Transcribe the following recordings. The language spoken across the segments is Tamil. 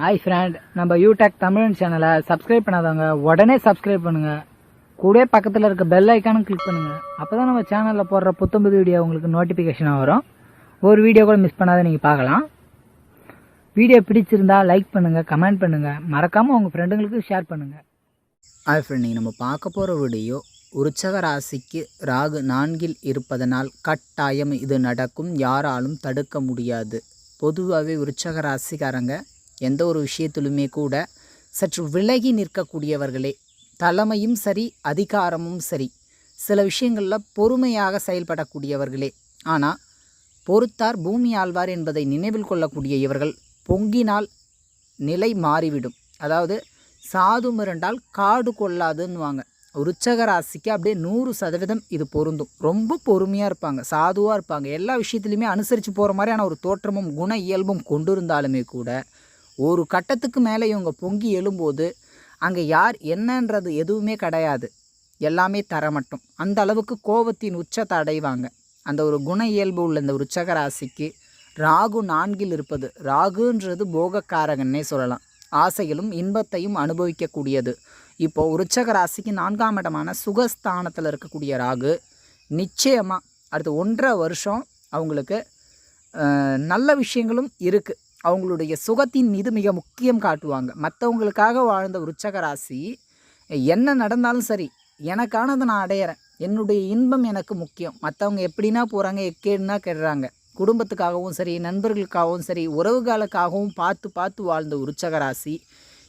ஹாய் ஃப்ரெண்ட் நம்ம யூடெக் தமிழ் சேனலை சப்ஸ்கிரைப் பண்ணாதவங்க உடனே சப்ஸ்கிரைப் பண்ணுங்க. கூட பக்கத்தில் இருக்க பெல் ஐக்கானும் கிளிக் பண்ணுங்க. அப்பதான் நம்ம சேனலில் போடுற புத்தம்புது வீடியோ உங்களுக்கு நோட்டிஃபிகேஷனாக வரும். ஒரு வீடியோ கூட மிஸ் பண்ணாத நீங்கள் பார்க்கலாம். வீடியோ பிடிச்சிருந்தா லைக் பண்ணுங்கள் கமெண்ட் பண்ணுங்கள் மறக்காமல் உங்கள் ஃப்ரெண்டுங்களுக்கு ஷேர் பண்ணுங்கள் ஹாய் ஃப்ரெண்ட் நீங்கள் நம்ம பார்க்க போகிற வீடியோ உற்சக ராசிக்கு ராகு நான்கில் இருப்பதனால் கட்டாயம் இது நடக்கும். யாராலும் தடுக்க முடியாது. பொதுவாகவே உற்சக ராசிக்காரங்க எந்த ஒரு விஷயத்திலுமே கூட சற்று விலகி நிற்கக்கூடியவர்களே. தலைமையும் சரி அதிகாரமும் சரி. சில விஷயங்களில் பொறுமையாக செயல்படக்கூடியவர்களே. ஆனால் பொறுத்தார் பூமி ஆழ்வார் என்பதை நினைவில் கொள்ளக்கூடிய இவர்கள் பொங்கினால் நிலை மாறிவிடும். அதாவது சாது மிரண்டால் காடு கொள்ளாதுன்னுவாங்க. உற்சக ராசிக்கு அப்படியே நூறு சதவீதம் இது பொருந்தும். ரொம்ப பொறுமையாக இருப்பாங்க சாதுவாக இருப்பாங்க. எல்லா விஷயத்துலையுமே அனுசரித்து போகிற மாதிரியான ஒரு தோற்றமும் குண இயல்பும் கொண்டு இருந்தாலுமே கூட ஒரு கட்டத்துக்கு மேலே இவங்க பொங்கி எழும்போது அங்கே யார் என்னன்றது எதுவுமே கிடையாது. எல்லாமே தர மட்டும். அந்த அளவுக்கு கோபத்தின் உச்சத்தை அடைவாங்க. அந்த ஒரு குண இயல்பு உள்ள இந்த உற்சக ராசிக்கு ராகு நான்கில் இருப்பது. ராகுன்றது போகக்காரகன்னே சொல்லலாம். ஆசைகளும் இன்பத்தையும் அனுபவிக்கக்கூடியது. இப்போது உற்சக ராசிக்கு நான்காம் இடமான சுகஸ்தானத்தில் இருக்கக்கூடிய ராகு நிச்சயமாக அடுத்த ஒன்றரை வருஷம் அவங்களுக்கு நல்ல விஷயங்களும் இருக்குது அவங்களுடைய சுகத்தின் மீது மிக முக்கியம் காட்டுவாங்க. மற்றவங்களுக்காக வாழ்ந்த உற்சக ராசி என்ன நடந்தாலும் சரி எனக்கானதை நான் அடையிறேன். என்னுடைய இன்பம் எனக்கு முக்கியம். மற்றவங்க எப்படின்னா போகிறாங்க எக்கேடுனா கெடுறாங்க. குடும்பத்துக்காகவும் சரி நண்பர்களுக்காகவும் சரி உறவுகளுக்காகவும் பார்த்து பார்த்து வாழ்ந்த உற்சக ராசி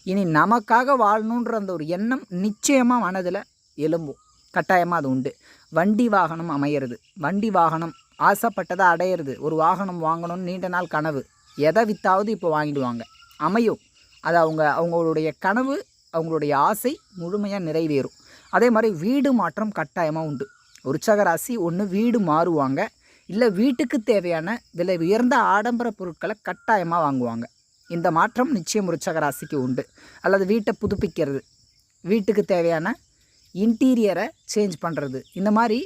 இனி நமக்காக வாழணுன்ற அந்த ஒரு எண்ணம் நிச்சயமாக மனதில் எலும்பும் கட்டாயமாக அது உண்டு. வண்டி வாகனம் அமையிறது. வண்டி வாகனம் ஆசைப்பட்டதை அடையிறது. ஒரு வாகனம் வாங்கணும்னு நீண்ட நாள் கனவு. எதை வித்தாவது இப்போ வாங்கிடுவாங்க. அமையும். அது அவங்க அவங்களுடைய கனவு அவங்களுடைய ஆசை முழுமையாக நிறைவேறும். அதே மாதிரி வீடு மாற்றம் கட்டாயமாக உண்டு. உற்சக ராசி ஒன்று வீடு மாறுவாங்க. இல்லை வீட்டுக்கு தேவையான விலை உயர்ந்த ஆடம்பர பொருட்களை கட்டாயமாக வாங்குவாங்க. இந்த மாற்றம் நிச்சயம் உற்சக ராசிக்கு உண்டு. அல்லது வீட்டை புதுப்பிக்கிறது. வீட்டுக்கு தேவையான இன்டீரியரை சேஞ்ச் பண்ணுறது இந்த மாதிரி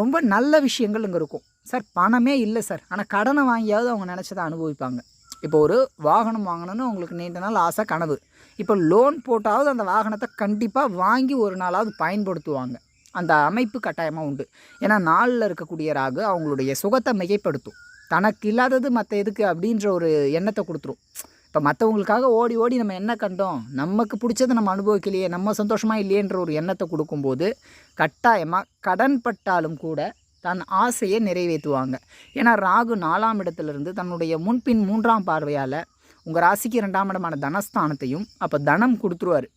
ரொம்ப நல்ல விஷயங்கள் இங்கே இருக்கும். சார் பணமே இல்லை சார். ஆனால் கடனை வாங்கியாவது அவங்க நினச்சதை அனுபவிப்பாங்க. இப்போ ஒரு வாகனம் வாங்கணும்னு அவங்களுக்கு நீண்ட நாள் ஆசை கனவு. இப்போ லோன் போட்டாவது அந்த வாகனத்தை கண்டிப்பாக வாங்கி ஒரு நாளாவது பயன்படுத்துவாங்க. அந்த அமைப்பு கட்டாயமாக உண்டு. ஏன்னா நாளில் இருக்கக்கூடிய ராகு அவங்களுடைய சுகத்தை மிகைப்படுத்தும். தனக்கு இல்லாதது மற்ற எதுக்கு அப்படின்ற ஒரு எண்ணத்தை கொடுத்துரும். இப்போ மற்றவங்களுக்காக ஓடி ஓடி நம்ம என்ன கண்டோம்? நமக்கு பிடிச்சதை நம்ம அனுபவிக்கலையே நம்ம சந்தோஷமாக இல்லையேன்ற ஒரு எண்ணத்தை கொடுக்கும்போது கட்டாயமாக கடன் பட்டாலும் கூட தன் ஆசையை நிறைவேற்றுவாங்க. ஏன்னா ராகு நாலாம் இடத்துலேருந்து தன்னுடைய முன்பின் மூன்றாம் பார்வையால் உங்கள் ராசிக்கு இரண்டாம் இடமான தனஸ்தானத்தையும் அப்போ தனம் கொடுத்துருவார்.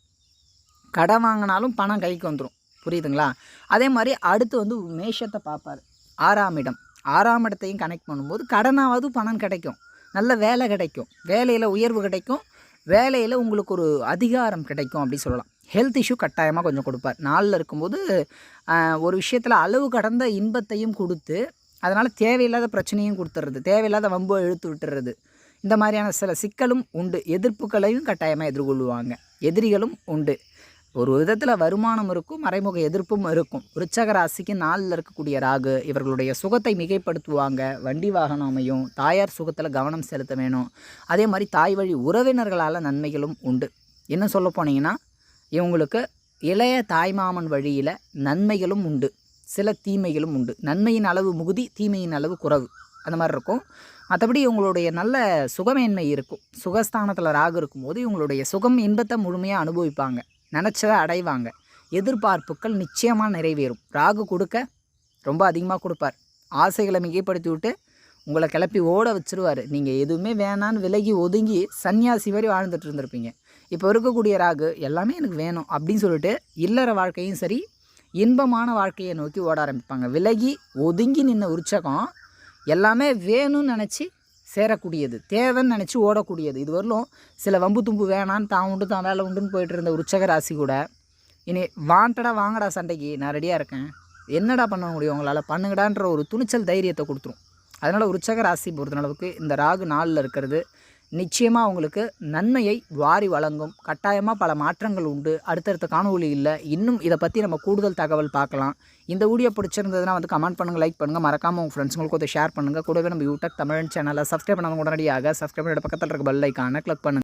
கடன் வாங்கினாலும் பணம் கைக்கு வந்துடும் புரியுதுங்களா? அதே மாதிரி அடுத்து வந்து மேஷத்தை பார்ப்பார். ஆறாம் இடம். ஆறாம் இடத்தையும் கனெக்ட் பண்ணும்போது கடனாவது பணம் கிடைக்கும். நல்ல வேலை கிடைக்கும். வேலையில் உயர்வு கிடைக்கும். வேலையில் உங்களுக்கு ஒரு அதிகாரம் கிடைக்கும் அப்படி சொல்லலாம். ஹெல்த் இஷ்யூ கட்டாயமாக கொஞ்சம் கொடுப்பார். நாளில் இருக்கும்போது ஒரு விஷயத்தில் அளவு கடந்த இன்பத்தையும் கொடுத்து அதனால் தேவையில்லாத பிரச்சனையும் கொடுத்துட்றது தேவையில்லாத வம்பு இழுத்து விட்டுறது இந்த மாதிரியான சில சிக்கலும் உண்டு. எதிர்ப்புகளையும் கட்டாயமாக எதிர்கொள்வாங்க எதிரிகளும் உண்டு. ஒரு விதத்தில் வருமானம் இருக்கும் மறைமுக எதிர்ப்பும் இருக்கும். விருச்சக ராசிக்கு நாளில் இருக்கக்கூடிய ராகு இவர்களுடைய சுகத்தை மிகைப்படுத்துவாங்க. வண்டி வாகனம் அமையும் தாயார் சுகத்தில் கவனம் செலுத்த வேணும். அதே மாதிரி தாய் வழி உறவினர்களால் நன்மைகளும் உண்டு. என்ன சொல்ல போனீங்கன்னா இவங்களுக்கு இளைய தாய்மாமன் வழியில் நன்மைகளும் உண்டு. சில தீமைகளும் உண்டு. நன்மையின் அளவு முகுதி தீமையின் அளவு குறைவு. அந்த மாதிரி இருக்கும். மற்றபடி இவங்களுடைய நல்ல சுகமேன்மை இருக்கும். சுகஸ்தானத்தில் ராகு இருக்கும்போது இவங்களுடைய சுகம் இன்பத்தை முழுமையாக அனுபவிப்பாங்க. நினச்சதை அடைவாங்க. எதிர்பார்ப்புகள் நிச்சயமாக நிறைவேறும். ராகு கொடுக்க ரொம்ப அதிகமாக கொடுப்பார். ஆசைகளை மிகைப்படுத்தி விட்டு உங்களை கிளப்பி ஓட வச்சுருவார். நீங்கள் எதுவுமே வேணான்னு விலகி ஒதுங்கி சன்னியாசி மாதிரி வாழ்ந்துட்டு இருந்திருப்பீங்க. இப்போ இருக்கக்கூடிய ராகு எல்லாமே எனக்கு வேணும் அப்படின்னு சொல்லிட்டு இல்லற வாழ்க்கையும் சரி இன்பமான வாழ்க்கையை நோக்கி ஓட ஆரம்பிப்பாங்க. விலகி ஒதுங்கி நின்ன உற்சகம் எல்லாமே வேணும்னு நினச்சி சேரக்கூடியது தேவைன்னு நினச்சி ஓடக்கூடியது. இது வரலும் சில வம்பு தும்பு வேணான்னு தான் உண்டு தான் வேலை உண்டுன்னு போயிட்டு இருந்த உற்சக ராசி கூட இனி வாண்டடா வாங்கடா சண்டைக்கு நான் ரெடியாக இருக்கேன். என்னடா பண்ண முடியும் உங்களால்? பண்ணுங்கடான்ற ஒரு துணிச்சல் தைரியத்தை கொடுத்துரும். அதனால் உற்சக ராசி பொறுத்தளவுக்கு இந்த ராகு நாளில் இருக்கிறது நிச்சயமாக அவங்களுக்கு நன்மையை வாரி வழங்கும். கட்டாயமாக பல மாற்றங்கள் உண்டு. அடுத்தடுத்த இல்லை. இன்னும் இதை பற்றி நம்ம கூடுதல் தகவல் பார்க்கலாம் இந்த வீடியோ பிடிச்சிருந்ததுன்னா வந்து கமெண்ட் பண்ணுங்கள் லைக் பண்ணுங்கள் மறக்காமல் உங்கள் ஃப்ரெண்ட்ஸுங்களுக்கு கொஞ்சம் ஷேர் பண்ணுங்கள் கூடவே நம்ம யூடியூப் தமிழ் சேனலை சப்ஸ்கிரைப் பண்ணாமல் உடனடியாக சப்ஸ்கிரைப் பண்ணிட்டு பக்கத்தில் இருக்க பெல் ஐக்கானை கிளிக் பண்ணுங்கள்